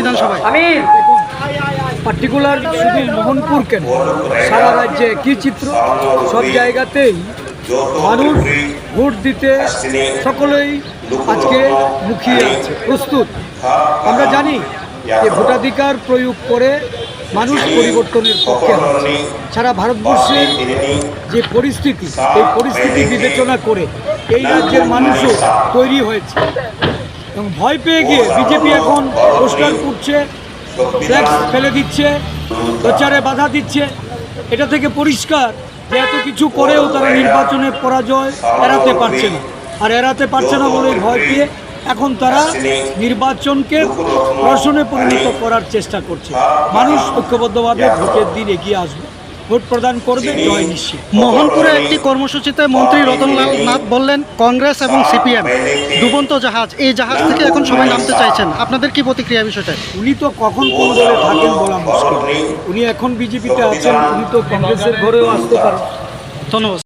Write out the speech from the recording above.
বিধানসভায় পার্টিকুলার শুধু মোহনপুর কেন সারা রাজ্যে কি চিত্র। সব জায়গাতেই মানুষ ভোট দিতে সকলেই আজকে মুখিয়ে আছে। প্রস্তুত। আমরা জানি যে ভোটাধিকার প্রয়োগ করে মানুষ পরিবর্তনের পক্ষে সারা ভারতবর্ষের যে পরিস্থিতি এই পরিস্থিতি বিবেচনা করে এই রাজ্যের মানুষও তৈরি হয়েছে। এবং ভয় পেয়ে গিয়ে বিজেপি এখন পোস্টার করছে ফ্ল্যাক্স ফেলে দিচ্ছে, প্রচারে বাধা দিচ্ছে। এটা থেকে পরিষ্কার যে এত কিছু করেও তারা নির্বাচনে পরাজয় এড়াতে পারছে না। আর এড়াতে পারছে না বলে ভয় পেয়ে এখন তারা নির্বাচনকে প্রশনে পরিণত করার চেষ্টা করছে। মানুষ ঐক্যবদ্ধভাবে ভোটের দিন এগিয়ে আসবে। ভোট প্রদান করবে? জয় নিশ্চিত। মোহনপুরে একটি কর্মসূচিতে মন্ত্রী রতনলাল নাথ বললেন কংগ্রেস এবং সিপিএম ডুবন্ত জাহাজ এই জাহাজ থেকে এখন সবাই নামতে চাইছেন। আপনাদের কি প্রতিক্রিয়া বিষয়টা উনি তো কখন কোন দলে থাকেন বলা মুশকিল। উনি এখন বিজেপিতে আছেন উনি তো কংগ্রেসের ঘরেও আসতে পারেন। ধন্যবাদ।